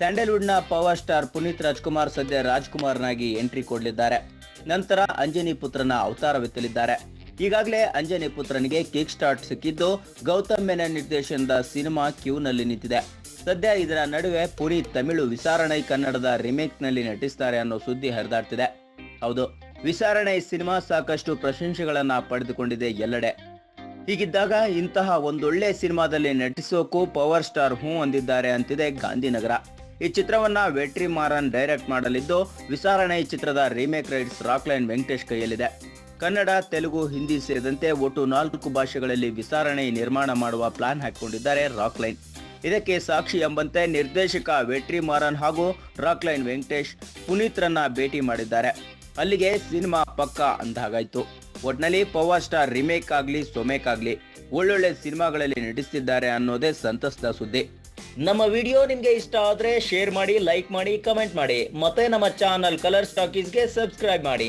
ಸ್ಯಾಂಡಲ್ವುಡ್ನ power star Puneeth Rajkumar ಸದ್ಯ ರಾಜ್ಕುಮಾರ್ನಾಗಿ entry ಕೊಡಲಿದ್ದಾರೆ. ನಂತರ ಅಂಜನಿ ಪುತ್ರನ ಅವತಾರವೆತ್ತಲಿದ್ದಾರೆ. ಈಗಾಗಲೇ ಅಂಜನಿ ಪುತ್ರನಿಗೆ ಕಿಕ್ ಸ್ಟಾರ್ಟ್ ಸಿಕ್ಕಿದ್ದು ಗೌತಮ್ ಮೆನನ್ ನಿರ್ದೇಶನದ ಸಿನಿಮಾ ಕ್ಯೂನಲ್ಲಿ ನಿಂತಿದೆ. ಸದ್ಯ ಇದರ ನಡುವೆ ಪುನೀತ್ ತಮಿಳು ವಿಸಾರಣೆ ಕನ್ನಡದ ರಿಮೇಕ್ನಲ್ಲಿ ನಟಿಸ್ತಾರೆ ಅನ್ನೋ ಸುದ್ದಿ ಹರಿದಾಡ್ತಿದೆ. ಹೌದು, ವಿಸಾರಣೆ ಸಿನಿಮಾ ಸಾಕಷ್ಟು ಪ್ರಶಂಸೆಗಳನ್ನ ಪಡೆದುಕೊಂಡಿದೆ ಎಲ್ಲೆಡೆ. ಹೀಗಿದ್ದಾಗ ಇಂತಹ ಒಂದೊಳ್ಳೆ ಸಿನಿಮಾದಲ್ಲಿ ನಟಿಸೋಕು ಪವರ್ ಸ್ಟಾರ್ ಹೂ ಅಂದಿದ್ದಾರೆ ಅಂತಿದೆ ಗಾಂಧಿನಗರ. ಈ ಚಿತ್ರವನ್ನ ವೆಟ್ರಿ ಮಾರನ್ ಡೈರೆಕ್ಟ್ ಮಾಡಲಿದ್ದು ವಿಚಾರಣೆ ಚಿತ್ರದ ರೀಮೇಕ್ ರೈಟ್ಸ್ ರಾಕ್ಲೈನ್ ವೆಂಕಟೇಶ್ ಕೈಯಲ್ಲಿದೆ. ಕನ್ನಡ, ತೆಲುಗು, ಹಿಂದಿ ಸೇರಿದಂತೆ ಒಟ್ಟು ನಾಲ್ಕು ಭಾಷೆಗಳಲ್ಲಿ ವಿಸಾರಣೆ ನಿರ್ಮಾಣ ಮಾಡುವ ಪ್ಲಾನ್ ಹಾಕಿಕೊಂಡಿದ್ದಾರೆ ರಾಕ್ಲೈನ್ ಇದಕ್ಕೆ ಸಾಕ್ಷಿ ಎಂಬಂತೆ ನಿರ್ದೇಶಕ ವೆಟ್ರಿ ಮಾರನ್ ಹಾಗೂ ರಾಕ್ಲೈನ್ ವೆಂಕಟೇಶ್ ಪುನೀತ್ರನ್ನ ಭೇಟಿ ಮಾಡಿದ್ದಾರೆ. ಅಲ್ಲಿಗೆ ಸಿನಿಮಾ ಪಕ್ಕ ಅಂದಾಗಾಯ್ತು ಒಟ್ನಲ್ಲಿ ಪವರ್ ಸ್ಟಾರ್ ರಿಮೇಕ್ ಆಗ್ಲಿ ಸೊಮೇಕ್ ಆಗ್ಲಿ ಒಳ್ಳೊಳ್ಳೆ ಸಿನಿಮಾಗಳಲ್ಲಿ ನಟಿಸ್ತಿದ್ದಾರೆ ಅನ್ನೋದೇ ಸಂತಸದ ಸುದ್ದಿ. ನಮ್ಮ ವಿಡಿಯೋ ನಿಮ್ಗೆ ಇಷ್ಟ ಆದರೆ ಶೇರ್ ಮಾಡಿ ಲೈಕ್ ಮಾಡಿ ಕಮೆಂಟ್ ಮಾಡಿ. ಮತ್ತೆ ನಮ್ಮ ಚಾನಲ್ ಕಲರ್ ಸ್ಟಾಕೀಸ್ಗೆ ಸಬ್ಸ್ಕ್ರೈಬ್ ಮಾಡಿ.